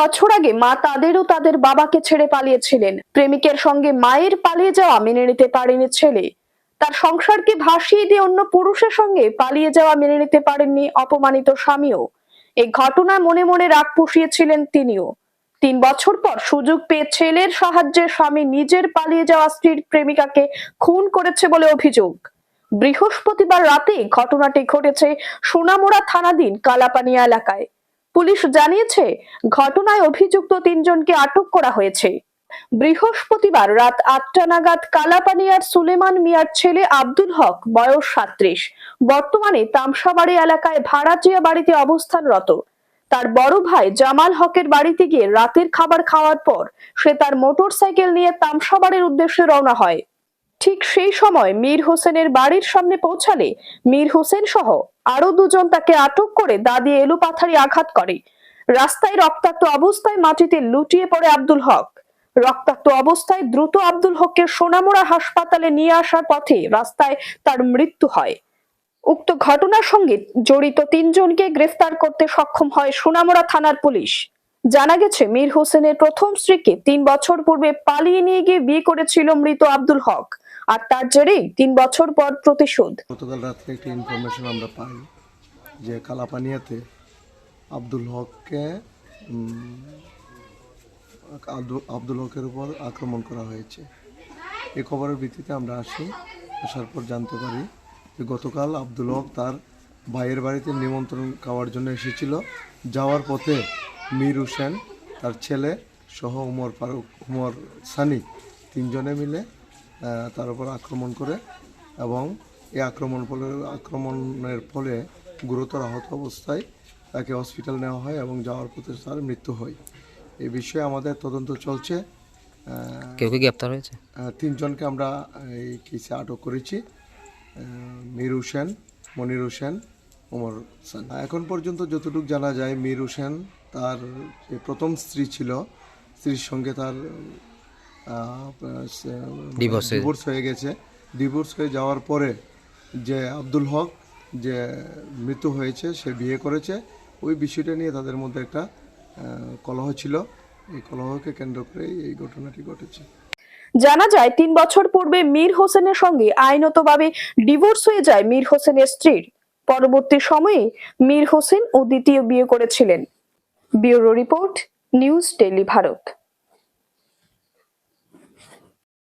বছর আগে মা তাদেরও তাদের বাবাকে ছেড়ে পালিয়েছিলেন। প্রেমিকের সঙ্গে মায়ের পালিয়ে যাওয়া মেনে নিতে পারেনি ছেলে। তার সংসারকে ভাসিয়ে দিয়ে অন্য পুরুষের সঙ্গে পালিয়ে যাওয়া মেনে নিতে পারেননি অপমানিত স্বামীও। এই ঘটনা মনে মনে রাগ পুষিয়েছিলেন তিনিও। তিন বছর পর সুযোগ পেয়ে ছেলের সাহায্যে স্বামী নিজের পালিয়ে যাওয়া স্ত্রীর প্রেমিকাকে খুন করেছে বলে অভিযোগ। বৃহস্পতিবার রাতে ঘটনাটি ঘটেছে সোনামুড়া থানাধীন কালাপানিয়া এলাকায়। পুলিশ জানিয়েছে, ঘটনায় অভিযুক্ত তিনজনকে আটক করা হয়েছে। বৃহস্পতিবার রাত আটটা নাগাদ কালাপানিয়ার সুলেমান মিয়ার ছেলে আব্দুল হক, বয়স সাত্রিশ, বর্তমানে তামসাবাড়ি এলাকায় ভাড়াটিয়া বাড়িতে অবস্থানরত। তার বড় ভাই জামাল হকের বাড়িতে গিয়ে রাতের খাবার খাওয়ার পর সে তার মোটরসাইকেল নিয়ে তামসাবাড়ির উদ্দেশ্যে রওনা হয়। ঠিক সেই সময় মীর হোসেনের বাড়ির সামনে পৌঁছালে মীর হোসেন সহ আরও দুজন তাকে আটক করে দা দিয়ে এলু পাথারি আঘাত করে। রাস্তায় রক্তাক্ত অবস্থায় মাটিতে লুটিয়ে পড়ে আব্দুল হক। রক্তাক্ত অবস্থায় দ্রুত আব্দুল হককে সোনামুড়া হাসপাতালে নিয়ে আসার পথে রাস্তায় তার মৃত্যু হয়। উক্ত ঘটনার সঙ্গে জড়িত তিনজনকে গ্রেফতার করতে সক্ষম হয় সোনামুড়া থানার পুলিশ। জানা গেছে, মীর হোসেনের প্রথম স্ত্রীকে তিন বছর পূর্বে পালিয়ে নিয়ে গিয়ে বিয়ে করেছিল মৃত আব্দুল হক। আর তার জেরেই তিন বছর পর প্রতিশোধ। গতকাল রাত্রে একটি ইনফরমেশন আমরা পাই যে কালাপানিয়াতে আব্দুল হককে আব্দুল- হকের উপর আক্রমণ করা হয়েছে। এ খবরের ভিত্তিতে আমরা আসি, আসার পর জানতে পারি যে গতকাল আব্দুল হক তার ভাইয়ের বাড়িতে নিমন্ত্রণ খাওয়ার জন্য এসেছিল। যাওয়ার পথে মীর হোসেন, তার ছেলে সহ উমর ফারুক, উমর সানি তিনজনে মিলে তার উপর আক্রমণ করে এবং এই আক্রমণ ফলে আক্রমণের ফলে গুরুতর আহত অবস্থায় তাকে হসপিটাল নেওয়া হয় এবং যাওয়ার পথে তার মৃত্যু হয়। এই বিষয়ে আমাদের তদন্ত চলছে। কেউ কি গ্রেপ্তার হয়েছে? তিনজনকে আমরা এই কেসে আটক করেছি। মীর হোসেন মনির হোসেন ওমর হোসেন। এখন পর্যন্ত যতটুকু জানা যায় মীর হোসেন তার যে প্রথম স্ত্রী ছিল স্ত্রীর সঙ্গে তার ডিভোর্স হয়ে গেছে। ডিভোর্স হয়ে যাওয়ার পরে যে আব্দুল হক যে মৃত্যু হয়েছে সে বিয়ে করেছে। ওই বিষয়টা নিয়ে তাদের মধ্যে একটা আহ, কলহ ছিল। এই কলহকে কেন্দ্র করেই এই ঘটনাটি ঘটেছে। জানা যায় তিন বছর পূর্বে মীর হোসেনের সঙ্গে আইনতভাবে ডিভোর্স হয়ে যায় মীর হোসেনের স্ত্রীর। পরবর্তী সময়ে মীর হোসেন ও দ্বিতীয় বিয়ে করেছিলেন। Bureau report news daily Bharat.